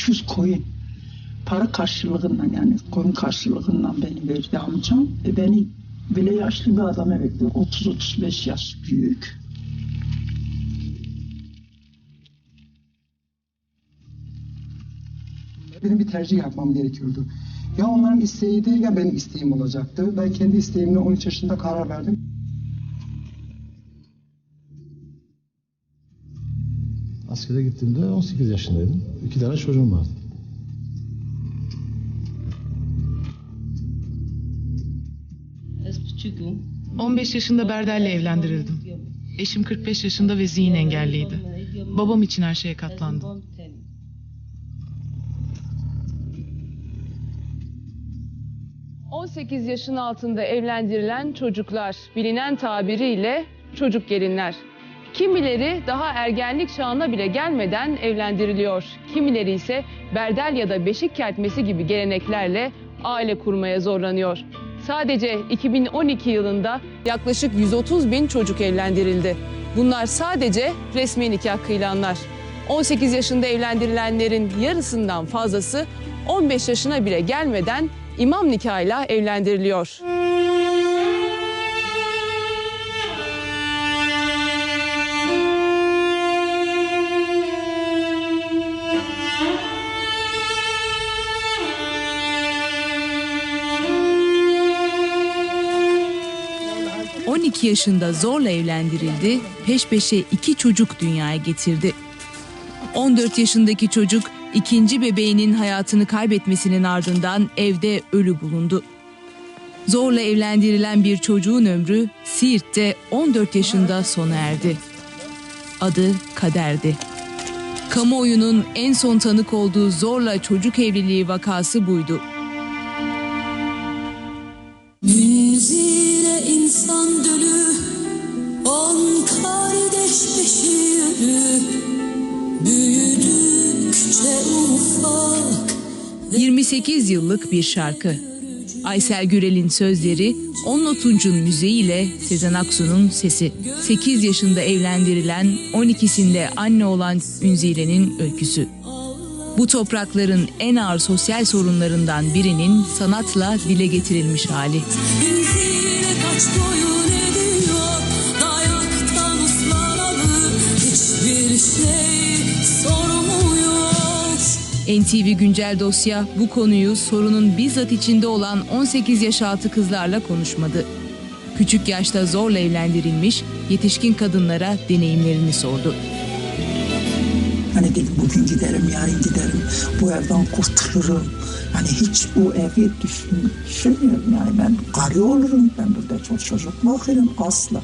300 koyun para karşılığından yani koyun karşılığından beni verdi amcam. E beni böyle yaşlı bir adama verdi. 30-35 yaş büyük. Benim bir tercih yapmam gerekiyordu. Ya onların isteğiydi ya benim isteğim olacaktı. Ben kendi isteğimle 13 yaşında karar verdim. Askere gittiğimde 18 yaşındaydım. İki tane çocuğum vardı. küçüğüm. 15 yaşında Berdel'le evlendirildim. Eşim 45 yaşında ve zihin engelliydi. Babam için her şeye katlandım. ...18 yaşın altında evlendirilen çocuklar, bilinen tabiriyle çocuk gelinler. Kimileri daha ergenlik çağına bile gelmeden evlendiriliyor. Kimileri ise berdel ya da beşik kertmesi gibi geleneklerle aile kurmaya zorlanıyor. Sadece 2012 yılında yaklaşık 130 bin çocuk evlendirildi. Bunlar sadece resmi nikah kıyılanlar. 18 yaşında evlendirilenlerin yarısından fazlası 15 yaşına bile gelmeden imam nikahıyla evlendiriliyor. 12 yaşında zorla evlendirildi, peş peşe iki çocuk dünyaya getirdi. 14 yaşındaki çocuk ikinci bebeğinin hayatını kaybetmesinin ardından evde ölü bulundu. Zorla evlendirilen bir çocuğun ömrü Siirt'te 14 yaşında sona erdi. Adı Kader'di. Kamuoyunun en son tanık olduğu zorla çocuk evliliği vakası buydu. 28 yıllık bir şarkı. Aysel Gürel'in sözleri, Onno Tunç'un müziğiyle Sezen Aksu'nun sesi. 8 yaşında evlendirilen, 12'sinde anne olan Ünzile'nin öyküsü. Bu toprakların en ağır sosyal sorunlarından birinin sanatla dile getirilmiş hali. Ediyor Dayaktan Hiçbir şey NTV Güncel Dosya bu konuyu sorunun bizzat içinde olan 18 yaş altı kızlarla konuşmadı. Küçük yaşta zorla evlendirilmiş yetişkin kadınlara deneyimlerini sordu. Hani dedim bugün giderim, yarın giderim, bu evden kurtulurum. Hani hiç o evi düşün, düşünmüyorum yani ben karı olurum, ben burada çok çocuk bakırım asla.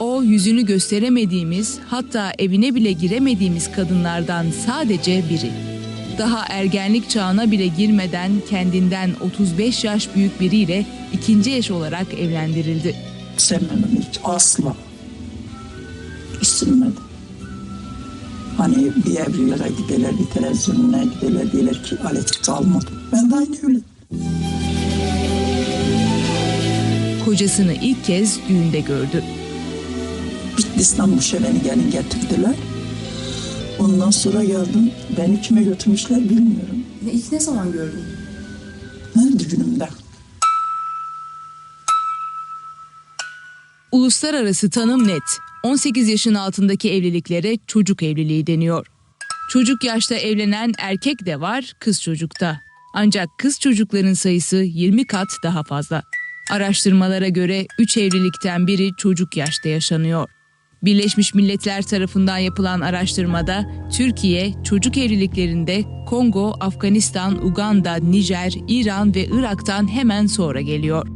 O yüzünü gösteremediğimiz hatta evine bile giremediğimiz kadınlardan sadece biri. Daha ergenlik çağına bile girmeden kendinden 35 yaş büyük biriyle ikinci eş olarak evlendirildi. Sevmem hiç asla. İstemedi. Hani bir evliliğe giderler, bir televizyonuna giderler, diyorlar ki alet almadı. Ben de aynı öyle. Kocasını ilk kez düğünde gördü. Bitlis'ten bu beni gelin getirdiler. Ondan sonra geldim. Beni kime götürmüşler bilmiyorum. Ne, ilk ne zaman gördün? Ha, düğünümde. Uluslararası tanım net. 18 yaşın altındaki evliliklere çocuk evliliği deniyor. Çocuk yaşta evlenen erkek de var, kız çocukta. Ancak kız çocukların sayısı 20 kat daha fazla. Araştırmalara göre 3 evlilikten biri çocuk yaşta yaşanıyor. Birleşmiş Milletler tarafından yapılan araştırmada Türkiye çocuk evliliklerinde Kongo, Afganistan, Uganda, Nijer, İran ve Irak'tan hemen sonra geliyor.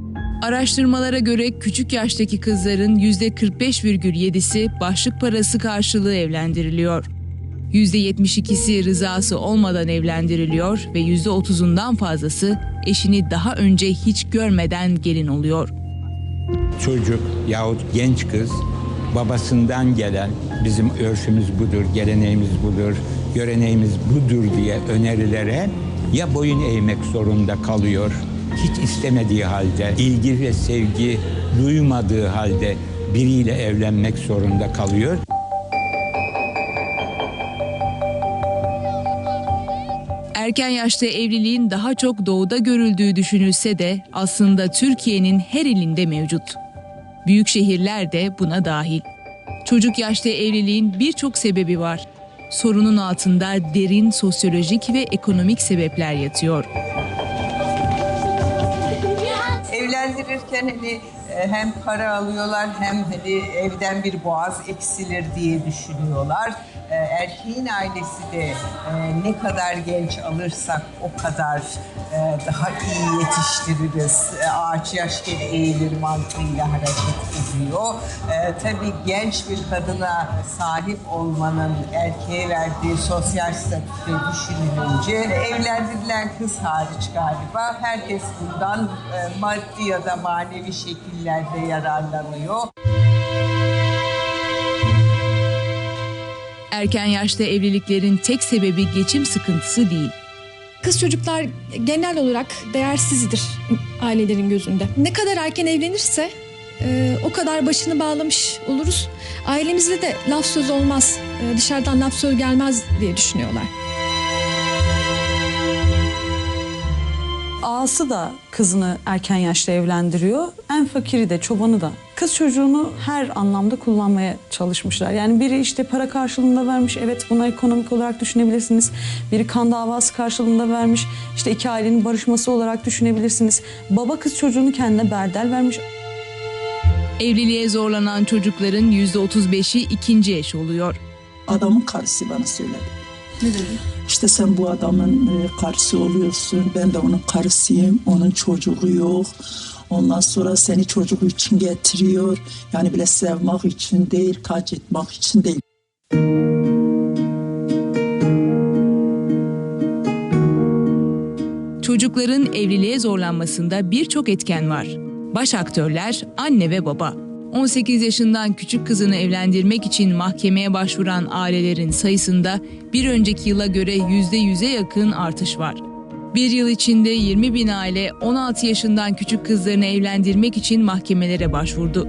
Araştırmalara göre küçük yaştaki kızların %45,7'si başlık parası karşılığı evlendiriliyor. %72'si rızası olmadan evlendiriliyor ve %30'undan fazlası eşini daha önce hiç görmeden gelin oluyor. Çocuk yahut genç kız babasından gelen bizim örfümüz budur, geleneğimiz budur, göreneğimiz budur diye önerilere ya boyun eğmek zorunda kalıyor, hiç istemediği halde, ilgi ve sevgi duymadığı halde biriyle evlenmek zorunda kalıyor. Erken yaşta evliliğin daha çok doğuda görüldüğü düşünülse de aslında Türkiye'nin her ilinde mevcut. Büyük şehirler de buna dahil. Çocuk yaşta evliliğin birçok sebebi var. Sorunun altında derin sosyolojik ve ekonomik sebepler yatıyor. evlendirirken hani hem para alıyorlar hem hani evden bir boğaz eksilir diye düşünüyorlar. E, Erkeğin ailesi de e, ne kadar genç alırsak o kadar e, daha iyi yetiştiririz. E, Ağaç yaşken eğilir mantığıyla hareket ediyor. E, tabii genç bir kadına sahip olmanın erkeğe verdiği sosyal statüde düşünülünce evlendirilen kız hariç galiba herkes bundan e, maddi ya da manevi şekillerde yararlanıyor. Erken yaşta evliliklerin tek sebebi geçim sıkıntısı değil. Kız çocuklar genel olarak değersizdir ailelerin gözünde. Ne kadar erken evlenirse e, o kadar başını bağlamış oluruz. Ailemizde de laf söz olmaz, e, dışarıdan laf söz gelmez diye düşünüyorlar. Ağası da kızını erken yaşta evlendiriyor. En fakiri de çobanı da. Kız çocuğunu her anlamda kullanmaya çalışmışlar. Yani biri işte para karşılığında vermiş. Evet buna ekonomik olarak düşünebilirsiniz. Biri kan davası karşılığında vermiş. İşte iki ailenin barışması olarak düşünebilirsiniz. Baba kız çocuğunu kendine berdel vermiş. Evliliğe zorlanan çocukların %35'i ikinci eş oluyor. Adamın karısı bana söyledi. İşte sen bu adamın e, karısı oluyorsun. Ben de onun karısıyım. Onun çocuğu yok. Ondan sonra seni çocuğu için getiriyor. Yani bile sevmek için değil, tac etmek için değil. Çocukların evliliğe zorlanmasında birçok etken var. Baş aktörler anne ve baba. 18 yaşından küçük kızını evlendirmek için mahkemeye başvuran ailelerin sayısında bir önceki yıla göre %100'e yakın artış var. Bir yıl içinde 20 bin aile 16 yaşından küçük kızlarını evlendirmek için mahkemelere başvurdu.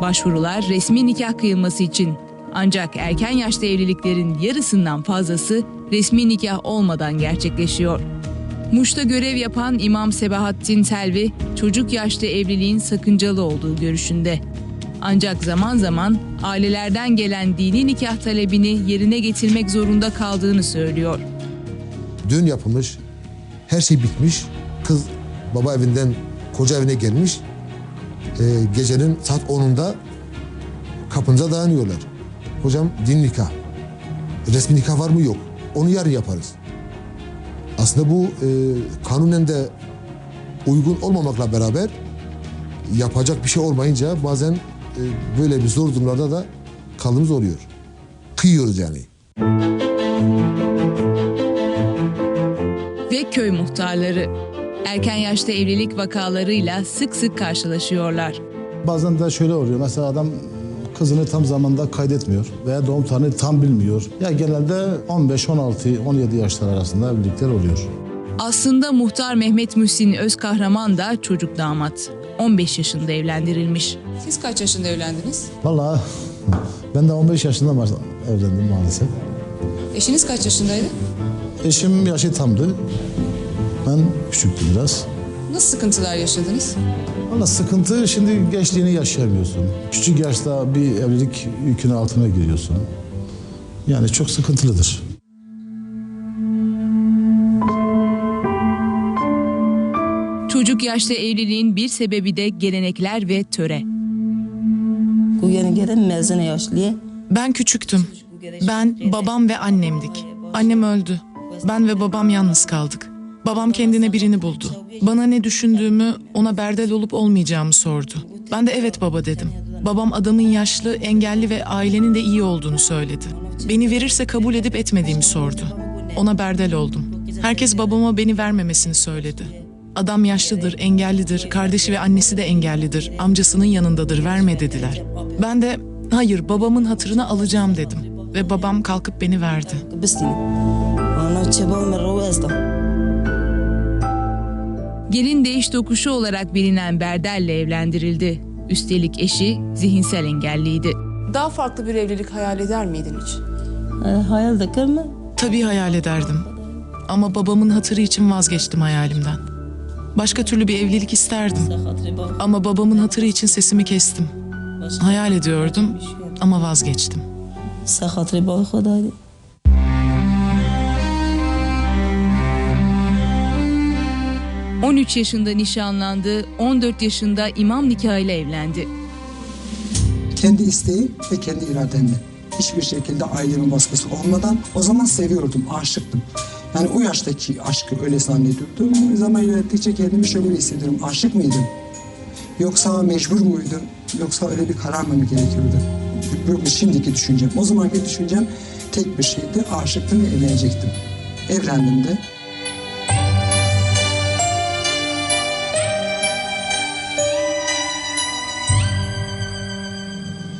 Başvurular resmi nikah kıyılması için. Ancak erken yaşta evliliklerin yarısından fazlası resmi nikah olmadan gerçekleşiyor. Muş'ta görev yapan İmam Sebahattin Selvi, çocuk yaşta evliliğin sakıncalı olduğu görüşünde. Ancak zaman zaman ailelerden gelen dini nikah talebini yerine getirmek zorunda kaldığını söylüyor. Düğün yapılmış, her şey bitmiş. Kız baba evinden koca evine gelmiş. Ee, gecenin saat 10'unda kapınıza dayanıyorlar. Hocam din nikah. Resmi nikah var mı yok. Onu yarın yaparız. Aslında bu e, kanunen de uygun olmamakla beraber yapacak bir şey olmayınca bazen böyle bir zor durumlarda da kaldığımız oluyor. Kıyıyoruz yani. Ve köy muhtarları. Erken yaşta evlilik vakalarıyla sık sık karşılaşıyorlar. Bazen de şöyle oluyor. Mesela adam kızını tam zamanda kaydetmiyor veya doğum tarihini tam bilmiyor. Ya genelde 15, 16, 17 yaşlar arasında evlilikler oluyor. Aslında muhtar Mehmet Mühsin Özkahraman da çocuk damat. 15 yaşında evlendirilmiş. Siz kaç yaşında evlendiniz? Vallahi ben de 15 yaşında evlendim maalesef. Eşiniz kaç yaşındaydı? Eşim yaşı tamdı. Ben küçüktüm biraz. Nasıl sıkıntılar yaşadınız? Valla sıkıntı şimdi gençliğini yaşayamıyorsun. Küçük yaşta bir evlilik yükünün altına giriyorsun. Yani çok sıkıntılıdır. Çocuk yaşta evliliğin bir sebebi de gelenekler ve töre. Ben küçüktüm. Ben, babam ve annemdik. Annem öldü. Ben ve babam yalnız kaldık. Babam kendine birini buldu. Bana ne düşündüğümü, ona berdel olup olmayacağımı sordu. Ben de evet baba dedim. Babam adamın yaşlı, engelli ve ailenin de iyi olduğunu söyledi. Beni verirse kabul edip etmediğimi sordu. Ona berdel oldum. Herkes babama beni vermemesini söyledi. Adam yaşlıdır, engellidir, kardeşi ve annesi de engellidir, amcasının yanındadır, verme dediler. Ben de hayır babamın hatırını alacağım dedim. Ve babam kalkıp beni verdi. Gelin değiş tokuşu olarak bilinen Berdel'le evlendirildi. Üstelik eşi zihinsel engelliydi. Daha farklı bir evlilik hayal eder miydin hiç? Tabii hayal ederdim. Ama babamın hatırı için vazgeçtim hayalimden. Başka türlü bir evlilik isterdim. Ama babamın hatırı için sesimi kestim. Hayal ediyordum ama vazgeçtim. ...13 yaşında nişanlandı, 14 yaşında imam nikahıyla evlendi. Kendi isteği ve kendi irademle. Hiçbir şekilde ailemin baskısı olmadan... ...o zaman seviyordum, aşıktım. Yani o yaştaki aşkı öyle zannediyordum. Zaman ilerledikçe kendimi şöyle hissediyorum. Aşık mıydım? Yoksa mecbur muydum? Yoksa öyle bir karar mı gerekiyordu? Bu şimdiki düşüncem. O zamanki düşüncem tek bir şeydi. Aşıktım ve evlenecektim. Evlendim de.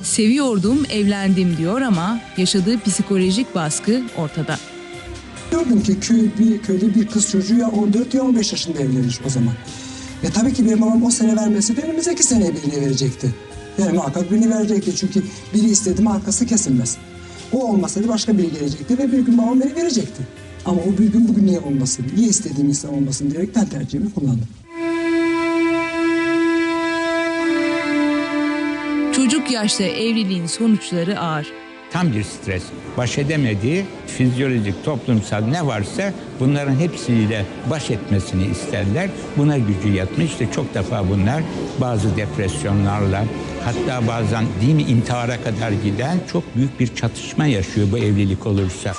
Seviyordum, evlendim diyor ama yaşadığı psikolojik baskı ortada. Gördüm ki köy, bir köyde bir kız çocuğu ya 14 ya 15 yaşında evlenir o zaman. E tabii ki benim babam o sene vermesi de önümüzdeki seneye birini verecekti. Yani muhakkak birini verecekti çünkü biri istedi mi arkası kesilmez. O olmasaydı başka biri gelecekti ve bir gün babam beni verecekti. Ama o bir gün bugün niye olmasın, niye istediğim insan olmasın diyerekten tercihimi kullandım. Çocuk yaşta evliliğin sonuçları ağır. Tam bir stres. Baş edemediği fizyolojik, toplumsal ne varsa bunların hepsiyle baş etmesini isterler. Buna gücü yetmiş. İşte çok defa bunlar bazı depresyonlarla hatta bazen değil mi intihara kadar giden çok büyük bir çatışma yaşıyor bu evlilik olursa.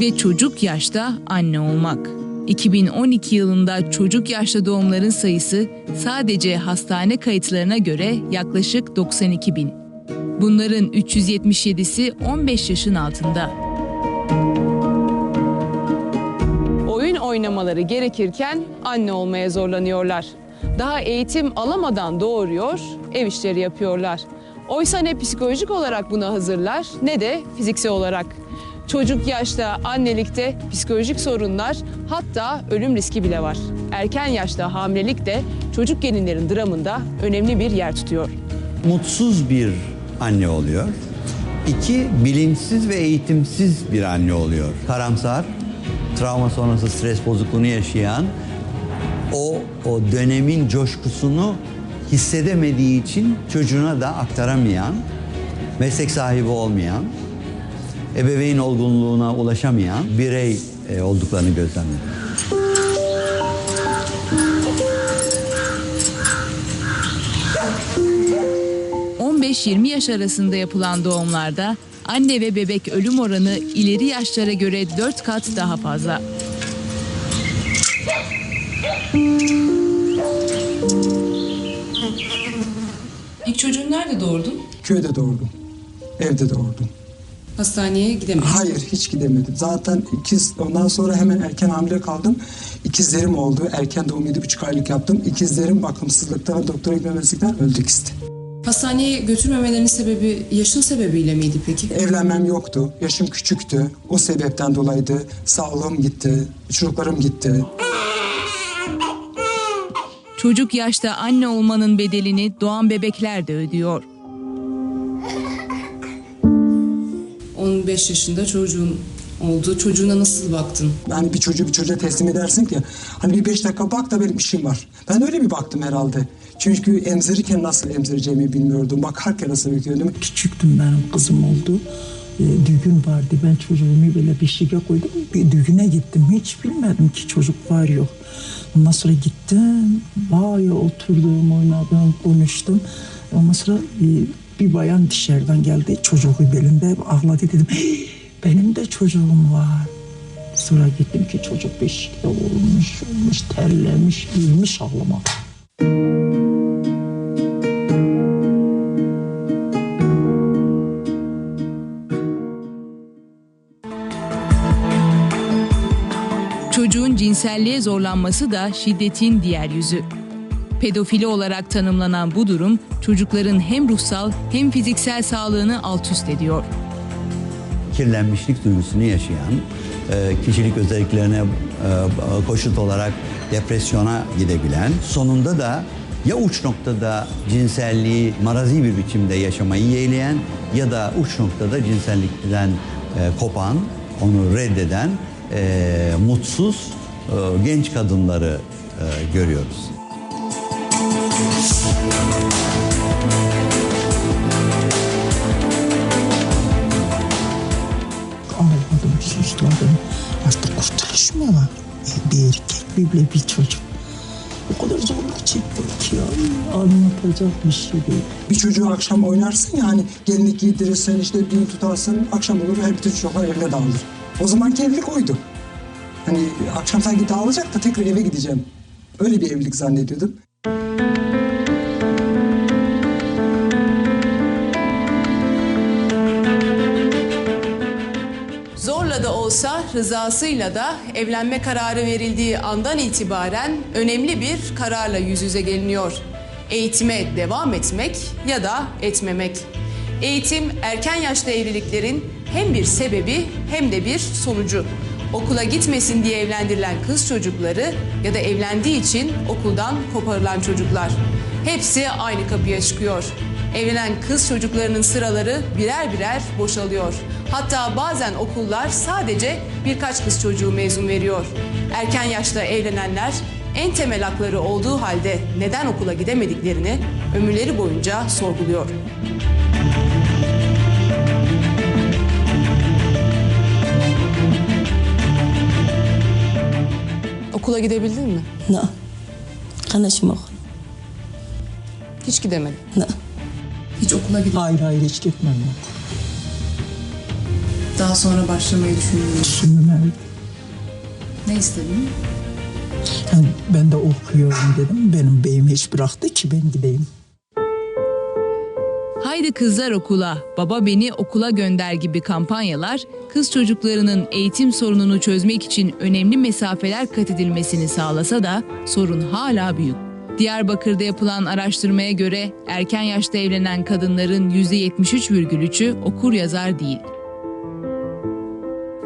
Ve çocuk yaşta anne olmak. 2012 yılında çocuk yaşta doğumların sayısı sadece hastane kayıtlarına göre yaklaşık 92 bin. Bunların 377'si 15 yaşın altında. Oyun oynamaları gerekirken anne olmaya zorlanıyorlar. Daha eğitim alamadan doğuruyor, ev işleri yapıyorlar. Oysa ne psikolojik olarak buna hazırlar ne de fiziksel olarak. Çocuk yaşta annelikte psikolojik sorunlar hatta ölüm riski bile var. Erken yaşta hamilelik de çocuk gelinlerin dramında önemli bir yer tutuyor. mutsuz bir anne oluyor. İki, bilinçsiz ve eğitimsiz bir anne oluyor. Karamsar, travma sonrası stres bozukluğunu yaşayan, o, o dönemin coşkusunu hissedemediği için çocuğuna da aktaramayan, meslek sahibi olmayan, ebeveyn olgunluğuna ulaşamayan birey e, olduklarını gözlemledim. ...15-20 yaş arasında yapılan doğumlarda anne ve bebek ölüm oranı ileri yaşlara göre 4 kat daha fazla. İlk çocuğunu nerede doğurdun? Köyde doğurdum. Evde doğurdum. Hastaneye gidemedin. Hayır hiç gidemedim. Zaten ikiz ondan sonra hemen erken hamile kaldım. İkizlerim oldu. Erken doğum yedi buçuk aylık yaptım. İkizlerim bakımsızlıktan, doktora gitmemezlikten öldü ikisi. Hastaneye götürmemelerinin sebebi yaşın sebebiyle miydi peki? Evlenmem yoktu. Yaşım küçüktü. O sebepten dolayıydı. Sağlığım gitti. Çocuklarım gitti. Çocuk yaşta anne olmanın bedelini doğan bebekler de ödüyor. 15 yaşında çocuğun oldu. Çocuğuna nasıl baktın? Yani bir çocuğu bir çocuğa teslim edersin ki hani bir beş dakika bak da benim işim var. Ben öyle bir baktım herhalde. Çünkü emzirirken nasıl emzireceğimi bilmiyordum. Bakarken nasıl bakıyordum. Küçüktüm benim kızım oldu. E, düğün vardı. Ben çocuğumu böyle bir şeye koydum. Bir düğüne gittim. Hiç bilmedim ki çocuk var yok. Ondan sonra gittim. Bayağı oturdum, oynadım, konuştum. Ondan sonra e, bir bayan dışarıdan geldi. Çocuğu belinde ağladı dedim. "Hey, benim de çocuğum var. Sonra gittim ki çocuk beşikte olmuş, olmuş, terlemiş, ölmüş ağlamak. Çocuğun cinselliğe zorlanması da şiddetin diğer yüzü. Pedofili olarak tanımlanan bu durum çocukların hem ruhsal hem fiziksel sağlığını alt üst ediyor. kirlenmişlik duygusunu yaşayan, e, kişilik özelliklerine e, koşut olarak depresyona gidebilen, sonunda da ya uç noktada cinselliği marazi bir biçimde yaşamayı yeğleyen ya da uç noktada cinsellikten e, kopan, onu reddeden e, mutsuz e, genç kadınları e, görüyoruz. Ağladım, susladım. Artık kurtuluş mu var? E, bir erkek bir bir çocuk. O kadar zorluk çektik ki ya. Anlatacak bir şey değil. Bir çocuğu akşam oynarsın ya hani gelinlik giydirirsen işte düğün tutarsın akşam olur her bütün çocuklar evine dağılır. O zamanki evlilik oydu. Hani akşam sanki dağılacak da tekrar eve gideceğim. Öyle bir evlilik zannediyordum. Rızasıyla da evlenme kararı verildiği andan itibaren önemli bir kararla yüz yüze geliniyor. Eğitime devam etmek ya da etmemek. Eğitim erken yaşta evliliklerin hem bir sebebi hem de bir sonucu. Okula gitmesin diye evlendirilen kız çocukları ya da evlendiği için okuldan koparılan çocuklar. Hepsi aynı kapıya çıkıyor. Evlenen kız çocuklarının sıraları birer birer boşalıyor. Hatta bazen okullar sadece birkaç kız çocuğu mezun veriyor. Erken yaşta evlenenler en temel hakları olduğu halde neden okula gidemediklerini ömürleri boyunca sorguluyor. Okula gidebildin mi? Ne? Konuşmak. Hiç gidemedim. Ne? Hiç okula gidip Hayır hayır hiç gitmem ben. daha sonra başlamayı düşünüyorum. Düşünmem. Ne istedin? Yani ben de okuyorum dedim. Benim beyim hiç bıraktı ki ben gideyim. Haydi kızlar okula, baba beni okula gönder gibi kampanyalar kız çocuklarının eğitim sorununu çözmek için önemli mesafeler kat edilmesini sağlasa da sorun hala büyük. Diyarbakır'da yapılan araştırmaya göre erken yaşta evlenen kadınların %73,3'ü okur yazar değil.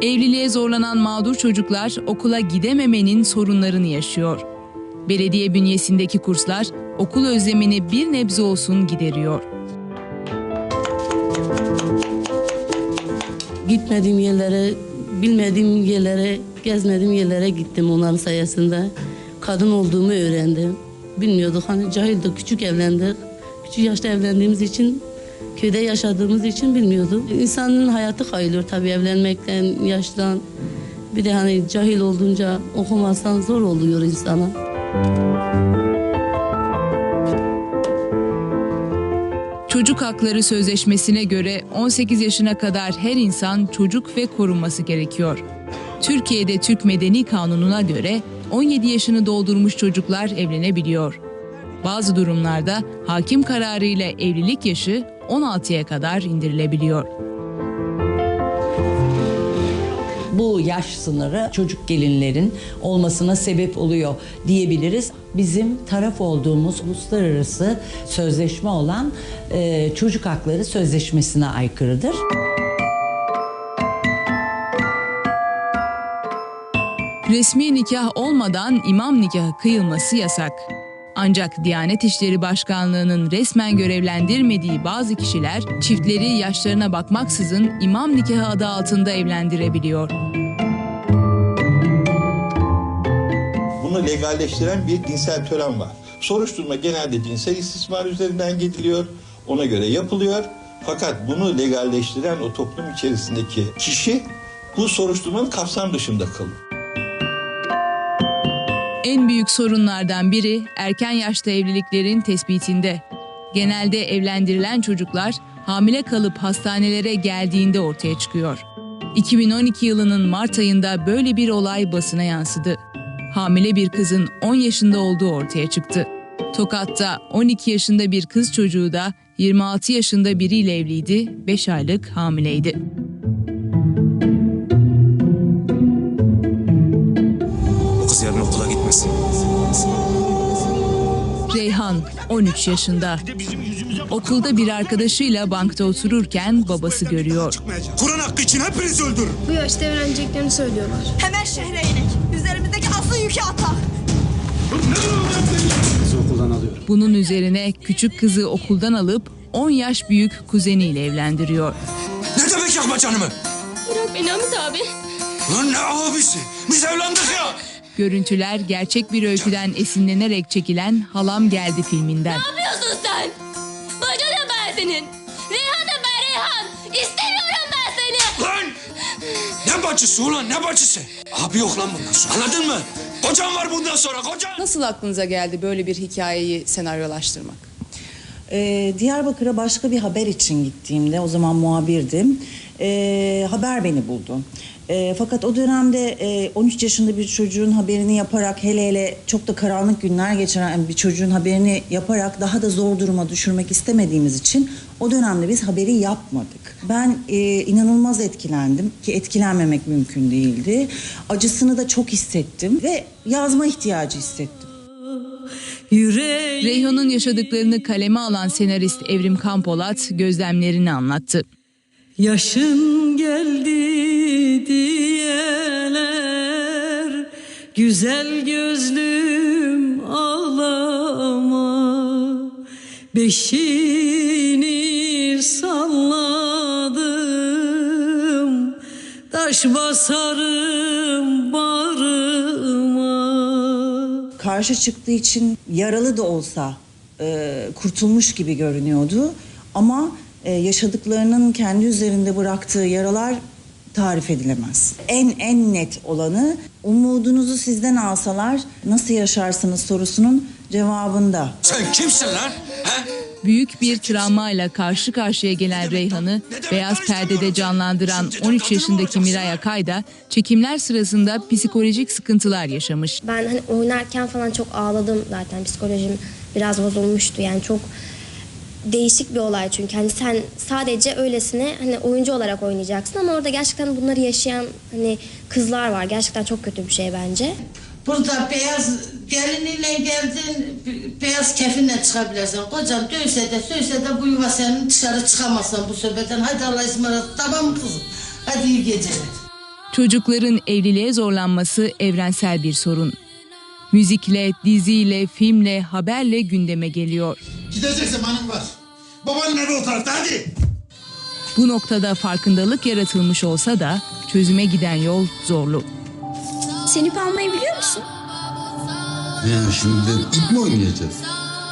Evliliğe zorlanan mağdur çocuklar okula gidememenin sorunlarını yaşıyor. Belediye bünyesindeki kurslar okul özlemini bir nebze olsun gideriyor. Gitmediğim yerlere, bilmediğim yerlere, gezmediğim yerlere gittim onların sayesinde. Kadın olduğumu öğrendim. Bilmiyorduk hani cahildik, küçük evlendik. Küçük yaşta evlendiğimiz için, köyde yaşadığımız için bilmiyorduk. İnsanın hayatı kayılıyor tabii evlenmekten, yaştan. Bir de hani cahil olunca okumazsan zor oluyor insana. Çocuk Hakları Sözleşmesi'ne göre 18 yaşına kadar her insan çocuk ve korunması gerekiyor. Türkiye'de Türk Medeni Kanunu'na göre 17 yaşını doldurmuş çocuklar evlenebiliyor. Bazı durumlarda hakim kararıyla evlilik yaşı 16'ya kadar indirilebiliyor. bu yaş sınırı çocuk gelinlerin olmasına sebep oluyor diyebiliriz. Bizim taraf olduğumuz uluslararası sözleşme olan e, Çocuk Hakları Sözleşmesi'ne aykırıdır. Resmi nikah olmadan imam nikahı kıyılması yasak. Ancak Diyanet İşleri Başkanlığı'nın resmen görevlendirmediği bazı kişiler çiftleri yaşlarına bakmaksızın imam nikahı adı altında evlendirebiliyor. Bunu legalleştiren bir dinsel tören var. Soruşturma genelde cinsel istismar üzerinden gidiliyor. Ona göre yapılıyor. Fakat bunu legalleştiren o toplum içerisindeki kişi bu soruşturmanın kapsam dışında kalıyor. En büyük sorunlardan biri erken yaşta evliliklerin tespitinde. Genelde evlendirilen çocuklar hamile kalıp hastanelere geldiğinde ortaya çıkıyor. 2012 yılının Mart ayında böyle bir olay basına yansıdı. Hamile bir kızın 10 yaşında olduğu ortaya çıktı. Tokat'ta 12 yaşında bir kız çocuğu da 26 yaşında biriyle evliydi, 5 aylık hamileydi. Reyhan 13 yaşında. Okulda bir arkadaşıyla bankta otururken babası görüyor. Kur'an hakkı için hepinizi öldürür. Bu yaşta evleneceklerini söylüyorlar. Hemen şehre inek. Üzerimizdeki asıl yükü atak. Bunun üzerine küçük kızı okuldan alıp 10 yaş büyük kuzeniyle evlendiriyor. Ne demek yakma canımı? Bırak beni Hamit abi. Lan ne abisi? Biz evlendik ya. Görüntüler gerçek bir öyküden esinlenerek çekilen Halam Geldi filminden. Ne yapıyorsun sen? Bacan da ben senin. Reyhan da ben Reyhan. İstemiyorum ben seni. Lan! Ne bacısı ulan ne bacısı? Abi yok lan bundan sonra anladın mı? Kocam var bundan sonra kocam. Nasıl aklınıza geldi böyle bir hikayeyi senaryolaştırmak? Ee, Diyarbakır'a başka bir haber için gittiğimde, o zaman muhabirdim, ee, haber beni buldu. Ee, fakat o dönemde e, 13 yaşında bir çocuğun haberini yaparak, hele hele çok da karanlık günler geçiren bir çocuğun haberini yaparak daha da zor duruma düşürmek istemediğimiz için o dönemde biz haberi yapmadık. Ben e, inanılmaz etkilendim ki etkilenmemek mümkün değildi. Acısını da çok hissettim ve yazma ihtiyacı hissettim. Reyhan'ın yaşadıklarını kaleme alan senarist Evrim Kampolat gözlemlerini anlattı. Yaşın geldi diyeler Güzel gözlüm ağlama Beşini salladım Taş basarım bağrıma karşı çıktığı için yaralı da olsa e, kurtulmuş gibi görünüyordu. Ama e, yaşadıklarının kendi üzerinde bıraktığı yaralar tarif edilemez. En en net olanı umudunuzu sizden alsalar nasıl yaşarsınız sorusunun cevabında. Sen kimsin lan? Büyük bir travmayla karşı karşıya gelen Reyhan'ı beyaz perdede canlandıran 13 yaşındaki Miray Akay da çekimler sırasında psikolojik sıkıntılar yaşamış. Ben hani oynarken falan çok ağladım zaten psikolojim biraz bozulmuştu yani çok değişik bir olay çünkü hani sen sadece öylesine hani oyuncu olarak oynayacaksın ama orada gerçekten bunları yaşayan hani kızlar var gerçekten çok kötü bir şey bence. Burada beyaz geliniyle geldin, beyaz kefinle çıkabilirsin. Kocan dövse de sövse de bu yuva senin dışarı çıkamazsın bu sohbetten. Hadi Allah ısmarladık tamam mı kızım? Hadi iyi geceler. Çocukların evliliğe zorlanması evrensel bir sorun. Müzikle, diziyle, filmle, haberle gündeme geliyor. Gidecek zamanın var. Babanın evi o tarafta hadi. Bu noktada farkındalık yaratılmış olsa da çözüme giden yol zorlu. Sen ip almayı biliyor musun? Ya şimdi ip mi oynayacağız?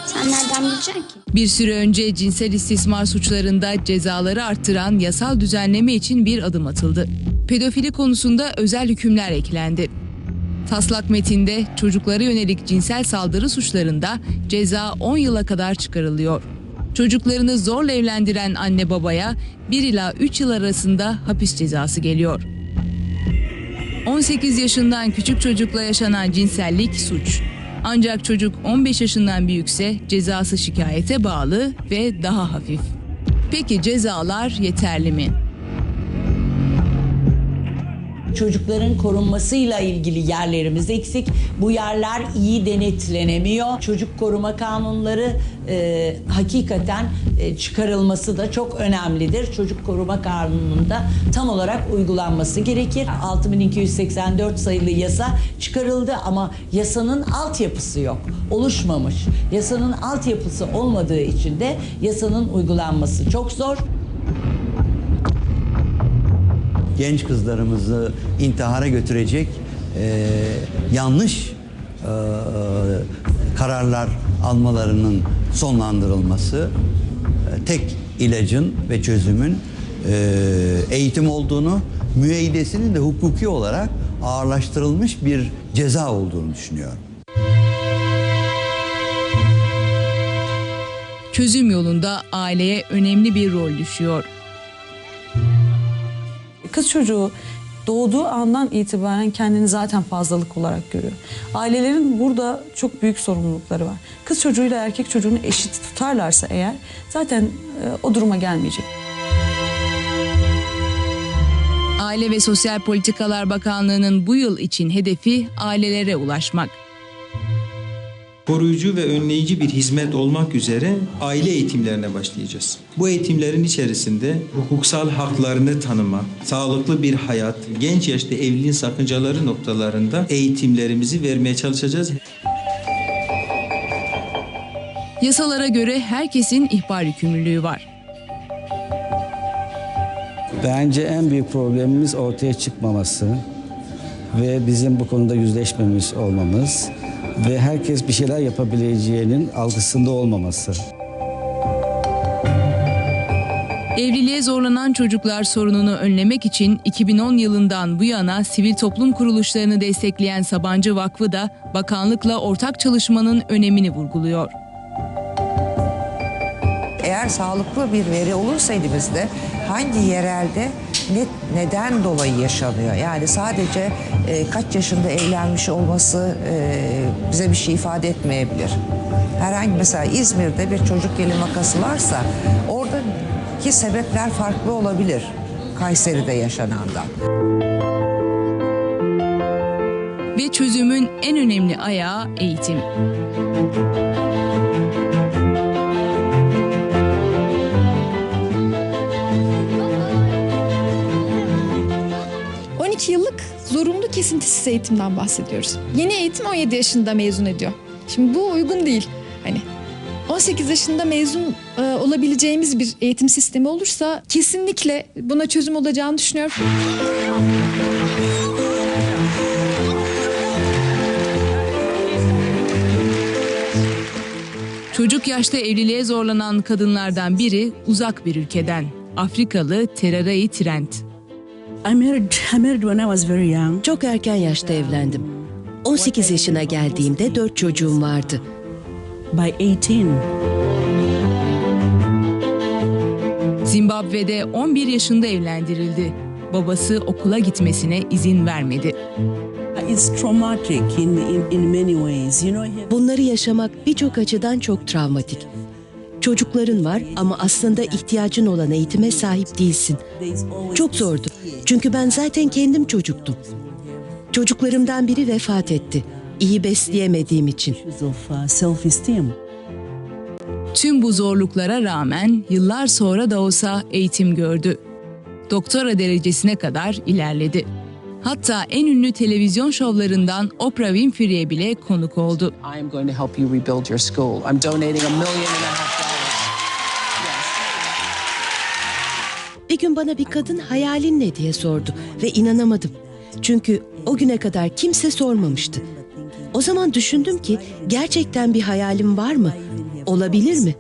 Sen nereden bileceksin ki? Bir süre önce cinsel istismar suçlarında cezaları arttıran yasal düzenleme için bir adım atıldı. Pedofili konusunda özel hükümler eklendi. Taslak metinde çocuklara yönelik cinsel saldırı suçlarında ceza 10 yıla kadar çıkarılıyor. Çocuklarını zorla evlendiren anne babaya 1 ila 3 yıl arasında hapis cezası geliyor. 18 yaşından küçük çocukla yaşanan cinsellik suç. Ancak çocuk 15 yaşından büyükse cezası şikayete bağlı ve daha hafif. Peki cezalar yeterli mi? Çocukların korunmasıyla ilgili yerlerimiz eksik. Bu yerler iyi denetlenemiyor. Çocuk koruma kanunları e, hakikaten e, çıkarılması da çok önemlidir. Çocuk koruma kanununda tam olarak uygulanması gerekir. 6284 sayılı yasa çıkarıldı ama yasanın altyapısı yok. Oluşmamış. Yasanın altyapısı olmadığı için de yasanın uygulanması çok zor. Genç kızlarımızı intihara götürecek e, yanlış e, kararlar almalarının sonlandırılması e, tek ilacın ve çözümün e, eğitim olduğunu, müeyyidesinin de hukuki olarak ağırlaştırılmış bir ceza olduğunu düşünüyorum. Çözüm yolunda aileye önemli bir rol düşüyor. Kız çocuğu doğduğu andan itibaren kendini zaten fazlalık olarak görüyor. Ailelerin burada çok büyük sorumlulukları var. Kız çocuğuyla erkek çocuğunu eşit tutarlarsa eğer zaten e, o duruma gelmeyecek. Aile ve Sosyal Politikalar Bakanlığı'nın bu yıl için hedefi ailelere ulaşmak. Koruyucu ve önleyici bir hizmet olmak üzere aile eğitimlerine başlayacağız. Bu eğitimlerin içerisinde hukuksal haklarını tanıma, sağlıklı bir hayat, genç yaşta evliliğin sakıncaları noktalarında eğitimlerimizi vermeye çalışacağız. Yasalara göre herkesin ihbar yükümlülüğü var. Bence en büyük problemimiz ortaya çıkmaması ve bizim bu konuda yüzleşmemiz olmamız ve herkes bir şeyler yapabileceğinin algısında olmaması. Evliliğe zorlanan çocuklar sorununu önlemek için 2010 yılından bu yana sivil toplum kuruluşlarını destekleyen Sabancı Vakfı da bakanlıkla ortak çalışmanın önemini vurguluyor. Eğer sağlıklı bir veri olursa elimizde hangi yerelde ne, neden dolayı yaşanıyor? Yani sadece e, kaç yaşında evlenmiş olması e, bize bir şey ifade etmeyebilir. Herhangi mesela İzmir'de bir çocuk gelin vakası varsa oradaki sebepler farklı olabilir Kayseri'de yaşanandan. Ve çözümün en önemli ayağı eğitim. Yıllık zorunlu kesintisiz eğitimden bahsediyoruz. Yeni eğitim 17 yaşında mezun ediyor. Şimdi bu uygun değil. Hani 18 yaşında mezun e, olabileceğimiz bir eğitim sistemi olursa kesinlikle buna çözüm olacağını düşünüyorum. Çocuk yaşta evliliğe zorlanan kadınlardan biri uzak bir ülkeden. Afrikalı Teraray Trent. Çok erken yaşta evlendim. 18 yaşına geldiğimde 4 çocuğum vardı. By 18. Zimbabwe'de 11 yaşında evlendirildi. Babası okula gitmesine izin vermedi. Bunları yaşamak birçok açıdan çok travmatik. Çocukların var ama aslında ihtiyacın olan eğitime sahip değilsin. Çok zordu. Çünkü ben zaten kendim çocuktum. Çocuklarımdan biri vefat etti. İyi besleyemediğim için. Tüm bu zorluklara rağmen yıllar sonra da olsa eğitim gördü. Doktora derecesine kadar ilerledi. Hatta en ünlü televizyon şovlarından Oprah Winfrey'e bile konuk oldu. I'm going to help you rebuild your school. I'm donating a million and a half Bir gün bana bir kadın hayalin ne diye sordu ve inanamadım. Çünkü o güne kadar kimse sormamıştı. O zaman düşündüm ki gerçekten bir hayalim var mı? Olabilir mi?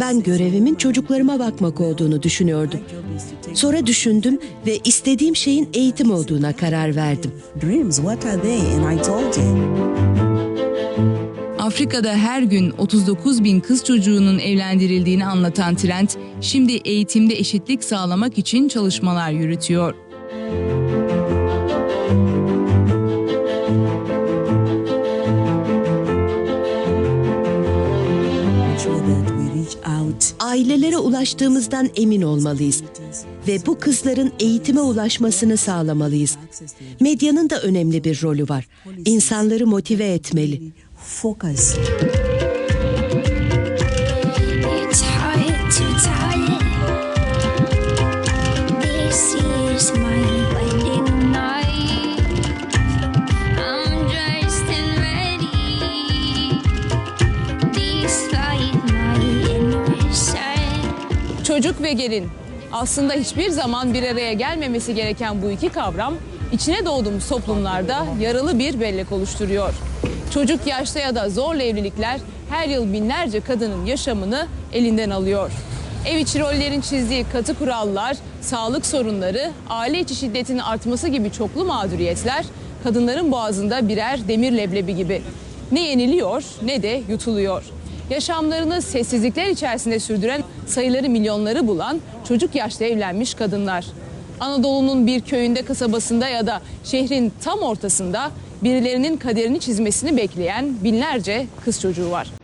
Ben görevimin çocuklarıma bakmak olduğunu düşünüyordum. Sonra düşündüm ve istediğim şeyin eğitim olduğuna karar verdim. Dreams, what are they? And I told you. Afrika'da her gün 39 bin kız çocuğunun evlendirildiğini anlatan Trent, şimdi eğitimde eşitlik sağlamak için çalışmalar yürütüyor. Ailelere ulaştığımızdan emin olmalıyız ve bu kızların eğitime ulaşmasını sağlamalıyız. Medyanın da önemli bir rolü var. İnsanları motive etmeli. Focus. Çocuk ve gelin. Aslında hiçbir zaman bir araya gelmemesi gereken bu iki kavram içine doğduğumuz toplumlarda yaralı bir bellek oluşturuyor. Çocuk yaşta ya da zorla evlilikler her yıl binlerce kadının yaşamını elinden alıyor. Ev içi rollerin çizdiği katı kurallar, sağlık sorunları, aile içi şiddetin artması gibi çoklu mağduriyetler kadınların boğazında birer demir leblebi gibi. Ne yeniliyor ne de yutuluyor. Yaşamlarını sessizlikler içerisinde sürdüren sayıları milyonları bulan çocuk yaşta evlenmiş kadınlar. Anadolu'nun bir köyünde, kasabasında ya da şehrin tam ortasında birilerinin kaderini çizmesini bekleyen binlerce kız çocuğu var.